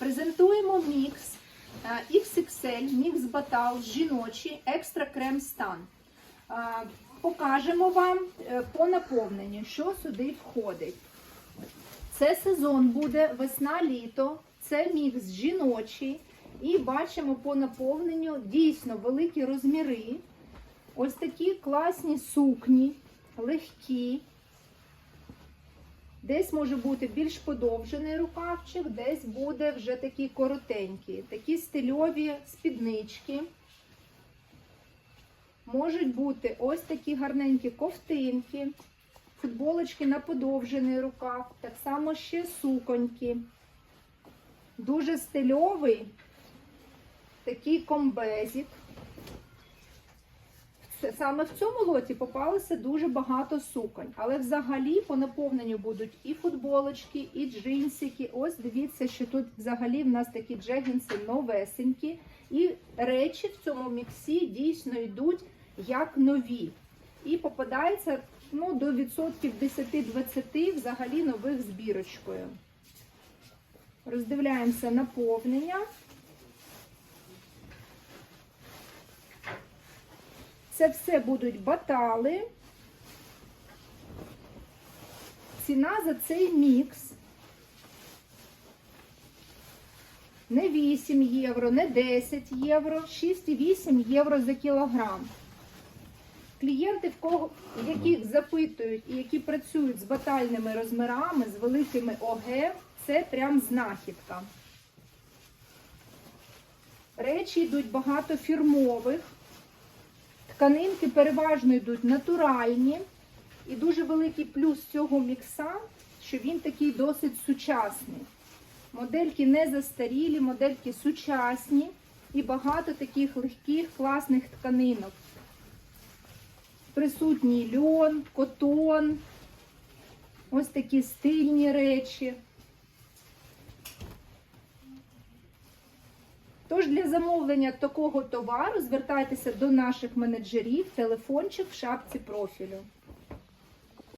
Презентуємо мікс е, XXL, мікс батал жіночий, екстра крем стан. Е, Покажемо вам е, по наповненню, що сюди входить. Це сезон буде весна-літо, це мікс жіночий. І бачимо по наповненню дійсно великі розміри. Ось такі класні сукні, легкі. Десь може бути більш подовжений рукавчик, десь буде вже такі коротенькі, такі стильові спіднички. Можуть бути ось такі гарненькі ковтинки, футболочки на подовжений рукав, так само ще суконьки. Дуже стильовий такий комбезик. Саме в цьому лоті попалося дуже багато суконь. Але взагалі по наповненню будуть і футболочки, і джинсики. Ось дивіться, що тут взагалі в нас такі джегінси новесенькі. І речі в цьому міксі дійсно йдуть як нові. І попадається ну, до відсотків 10-20 взагалі нових збірочкою. Роздивляємося наповнення. Це все будуть батали. Ціна за цей мікс не 8 євро, не 10 євро, 6,8 євро за кілограм. Клієнти, в кого, яких запитують і які працюють з батальними розмірами, з великими ОГ, це прям знахідка. Речі йдуть багато фірмових. Тканинки переважно йдуть натуральні. І дуже великий плюс цього мікса, що він такий досить сучасний. Модельки не застарілі, модельки сучасні і багато таких легких, класних тканинок. Присутній льон, котон, ось такі стильні речі. Тож для замовлення такого товару звертайтеся до наших менеджерів, телефончик в шапці профілю.